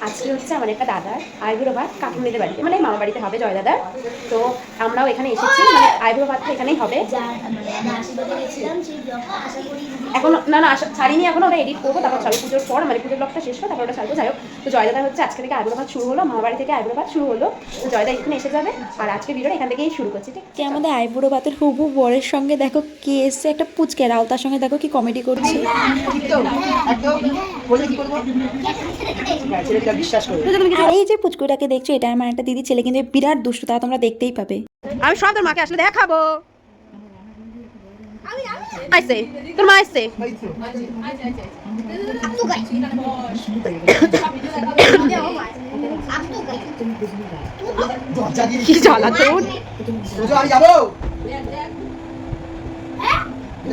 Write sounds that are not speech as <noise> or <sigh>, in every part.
আজকে হচ্ছে আমার একটা দাদার আইবুড়ো ভাত বাড়িতে। মানে মামা বাড়িতে হবে জয় দাদার তো আমরাও এখানে এসেছি মানে আইবুড়ো ভাতটা এখানেই হবে। মানে করি এখন না না আশা- ছাড়িনি এখন ওটা এডিট করব তারপর ছাড়বো পুজোর পর মানে পুজোর ব্লগটা শেষ হবে তারপর ওটা ছাড়বো। যাই হোক তো জয়দাদা হচ্ছে আজকে থেকে আইবুড়ো ভাত শুরু হলো মামা বাড়ি থেকে আইবুড়ো ভাত শুরু হলো। তো জয়দা এখানে এসে যাবে আর আজকে ভিডিওটা এখান থেকেই শুরু করছি ঠিক? আমাদের আইবুড়ো ভাতের হুবু বরের সঙ্গে দেখো কে এসছে একটা পুচকে রাও তার সঙ্গে দেখো কি কমেডি করছে। আর এই যে পুচকুটাকে দেখছ এটা আমার একটা দিদি ছেলে কিন্তু বিরাট দুষ্টু তা তোমরা দেখতেই পাবে। আমি সব তোর মাকে আসলে দেখাবো। আইসে তোর মা আসছে কি জ্বালাতন সোজা যাব।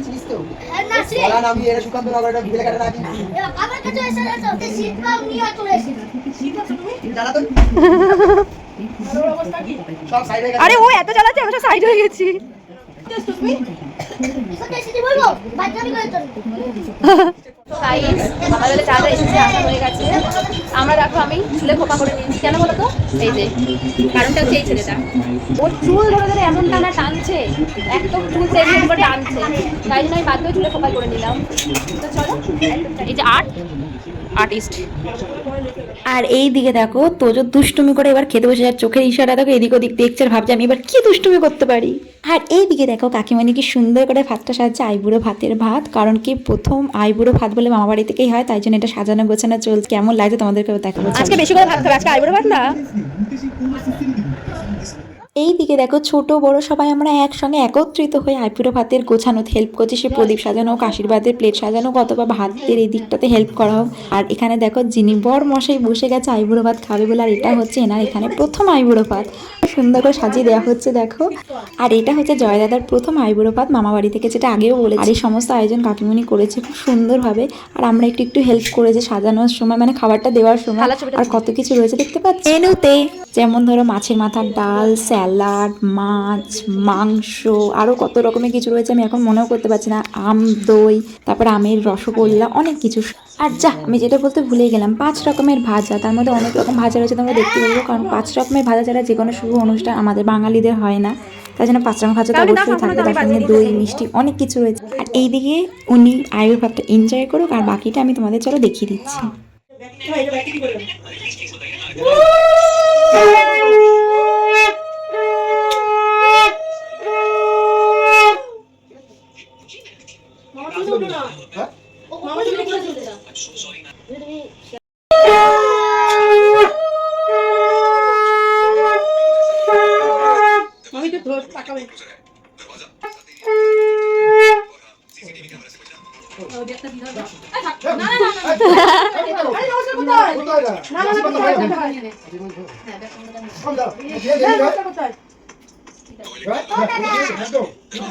চিনিস তো? বলা না আমি এরা সুকান্ত নগর এটা বিকেলে কাটা রাখি আমার কাছে এসে গেছে? শীত পাম নিয়ে চলে এসেছে। জানা তো সব সাইড হয়ে আরে ও এত চালাচ্ছে আমি সাইড হয়ে গেছি। সত্যি এসে বলব? করে <laughs> গাইস সকালবেলা চা টা এসেছে আসা হয়ে গেছে। আমরা দেখো আমি চুলে খোপা করে নিয়েছি। কেন বলো তো? এই যে, কারণটা হচ্ছে এই ছেলেটা ওর চুল ধরে ধরে এমন টানা টানছে, একদম চুল সেভিং করে টানছে। তাই জন্য আমি বাধ্য চুলে খোপা করে নিলাম। তো চলো, এই যে আর্ট, আর্টিস্ট। আর এই দিকে দেখো তোজো দুষ্টুমি করে এবার খেতে বসে যার চোখের ইশারা দেখো এদিক ওদিক দেখছে আর ভাবছে আমি এবার কি দুষ্টুমি করতে পারি আর এই দিকে দেখো কাকিমানি কি সুন্দর করে ভাতটা সাজছে আইবুড়ো ভাতের ভাত কারণ কি প্রথম আইবুড়ো ভাত বলে মামা বাড়ি থেকেই হয় তাই জন্য এটা সাজানো গোছানো চলছে কেমন লাগছে তোমাদেরকে দেখাবো আজকে বেশি করে ভাত খাবে আজকে আইবুড়ো ভাত না এই দিকে দেখো ছোট বড় সবাই আমরা একসঙ্গে একত্রিত হয়ে আইপুরো ভাতের গোছানোতে হেল্প করছি। সে প্রদীপ সাজানো হোক আশীর্বাদের প্লেট সাজানো হোক অথবা ভাতের এই দিকটাতে হেল্প করা হোক। আর এখানে দেখো যিনি বর মশাই বসে গেছে আইবুড়ো ভাত খাবে বলে আর এটা হচ্ছে এনার এখানে প্রথম আইবুড়ো ভাত। সুন্দর করে সাজিয়ে দেওয়া হচ্ছে দেখো। আর এটা হচ্ছে জয়দাদার প্রথম আইবুড়ো ভাত মামা বাড়ি থেকে যেটা আগেও বলেছি। আর এই সমস্ত আয়োজন কাকিমণি করেছে খুব সুন্দরভাবে। আর আমরা একটু একটু হেল্প করেছি সাজানোর সময় মানে খাবারটা দেওয়ার সময়। আর কত কিছু রয়েছে দেখতে পাচ্ছি? মেনুতে। যেমন ধরো মাছের মাথার ডাল স্যালাড মাছ মাংস আরও কত রকমের কিছু রয়েছে আমি এখন মনেও করতে পারছি না। আম দই তারপর আমের রসগোল্লা অনেক কিছু। আর যা আমি যেটা বলতে ভুলে গেলাম পাঁচ রকমের ভাজা তার মধ্যে অনেক রকম ভাজা রয়েছে তোমরা দেখতে পাবো কারণ পাঁচ রকমের ভাজা ছাড়া যে কোনো শুভ অনুষ্ঠান আমাদের বাঙালিদের হয় না। তাই জন্য পাঁচ রকম ভাজা তো অবশ্যই থাকবে তার সঙ্গে দই মিষ্টি অনেক কিছু রয়েছে। আর এইদিকে উনি আয়ুর ভাবটা এনজয় করুক আর বাকিটা আমি তোমাদের চলো দেখিয়ে দিচ্ছি। হ্যাঁ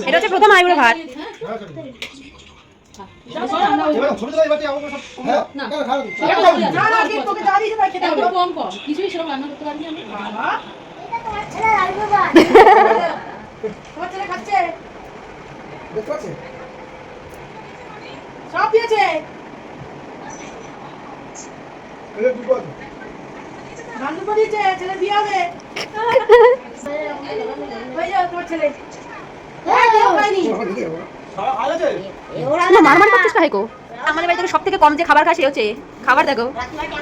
এটা হচ্ছে প্রথম আইবুড়ো ভাত। এটা তোমার ছেলে লাগবে বা সব দিয়েছে। বান্ধব দিয়েছে ছেলে বিয়ে হবে। <laughs> হয়ে যাবে তোমার ছেলে। হ্যাঁ, কেউ হয়নি। না মারমার করছিস কাহে গো? আমাদের বাড়ি থেকে সব থেকে কম যে খাবার খায় সে হচ্ছে খাবার দেখো।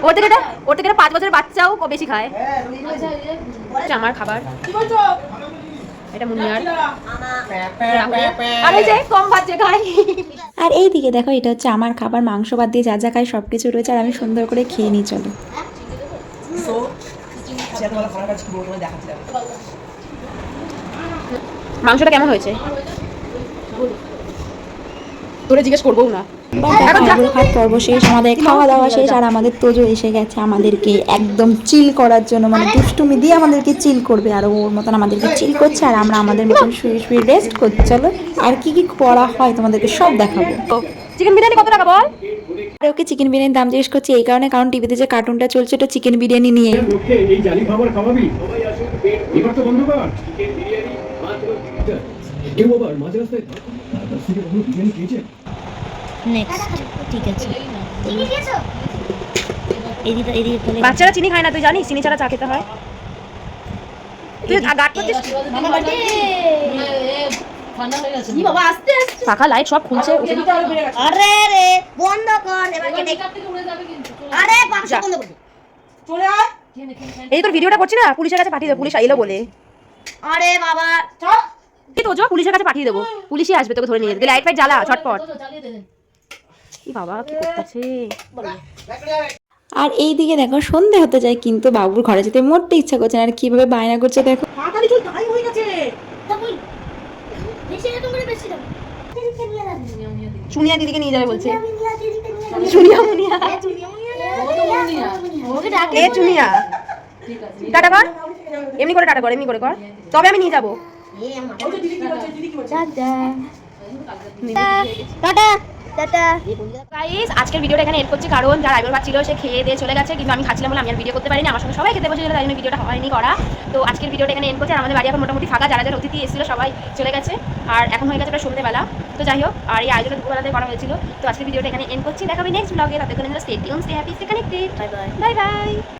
ওর থেকে ওর থেকে পাঁচ বছরের বাচ্চাও বেশি খায়। হচ্ছে আমার খাবার। এটা মুনিয়ার আর। যে কম খায়। আর এই দিকে দেখো এটা হচ্ছে আমার খাবার মাংস বাদ দিয়ে যা যা খাই সব কিছু রয়েছে আর আমি সুন্দর করে খেয়ে নিই চলো। মাংসটা কেমন হয়েছে? তোরে জিজ্ঞেস করব না। আইবুড়ো পর্ব শেষ আমাদের খাওয়া দাওয়া শেষ আর আমাদের তোজো এসে গেছে আমাদেরকে একদম চিল করার জন্য মানে দুষ্টুমি দিয়ে আমাদেরকে চিল করবে আর ওর মতন আমাদেরকে চিল করছে আর আমরা আমাদের মতন শুয়ে শুয়ে রেস্ট করছি। চলো আর কি কি করা হয় তোমাদেরকে সব দেখাবো। চিকেন বিরিয়ানি কত টাকা বল? আর ওকে চিকেন বিরিয়ানির দাম জিজ্ঞেস করছি এই কারণে কারণ টিভিতে যে কার্টুনটা চলছে ওটা চিকেন বিরিয়ানি নিয়ে। এই জালি খাবার খাওয়াবি? এবার তো বন্ধ কর কেউ আবার মাঝ রাস্তায় নেক্সট ঠিক আছে। এদিকে এদিকে ফেলে বাচ্চারা চিনি খায় না তুই জানিস? চিনি ছাড়া চা খেতে হয়। তুই গাট করছিস পাখা লাইট সব খুলছে। আরে রে বন্ধ কর এবার কেটে। আরে পাঁচশো বন্ধ কর চলে আয়। এই তোর ভিডিওটা করছি না? পুলিশের কাছে পাঠিয়ে দেবো পুলিশ এলো বলে। আরে বাবা। চল পুলিশের কাছে পাঠিয়ে দেবো। পুলিশই আসবে তোকে ধরে নিয়ে যেতে। লাইট ফাইট জ্বালা ছটপট বাবা কি করতেছে? আর এই দিকে দেখো সন্ধে হতে যায় কিন্তু বাবুর ঘরে যেতে মোটে ইচ্ছা করছে না। আর কীভাবে বায়না করছে দেখো। তাড়াতাড়ি চল টাইম হয়ে গেছে। তা বল বেশি না তোমরা বেশি দাও এদিকে নিয়ে দিদিকে নিয়ে যাবে বলছে মুনিয়া এ চুনিয়া। টাটা কর। এমনি করে টাটা কর এমনি করে কর। তবে আমি নিয়ে যাব। টাটা। টাটা। গাইস আজকের ভিডিওটা এখানে এড করছি কারণ যার আইবার ভাত ছিল সে খেয়ে দিয়ে চলে গেছে কিন্তু আমি খাচ্ছিলাম বলে আমি আর ভিডিও করতে পারিনি আমার সঙ্গে সবাই খেতে বসেছিল তাই জন্য ভিডিওটা হয়নি করা। তো আজকের ভিডিওটা এখানে এন্ড করছি আর আমাদের বাড়ি এখন মোটামুটি ফাঁকা যারা যারা অতিথি এসেছিল সবাই চলে গেছে আর এখন হয়ে গেছে প্রায় সন্ধ্যেবেলা তো যাই হোক আর এই আয়োজনটা দুপুরবেলাতে করা হয়েছিল। তো আজকের ভিডিওটা এখানে এন্ড করছি দেখাবে নেক্সট ব্লগে তাদের stay tune stay happy stay connected bye bye bye bye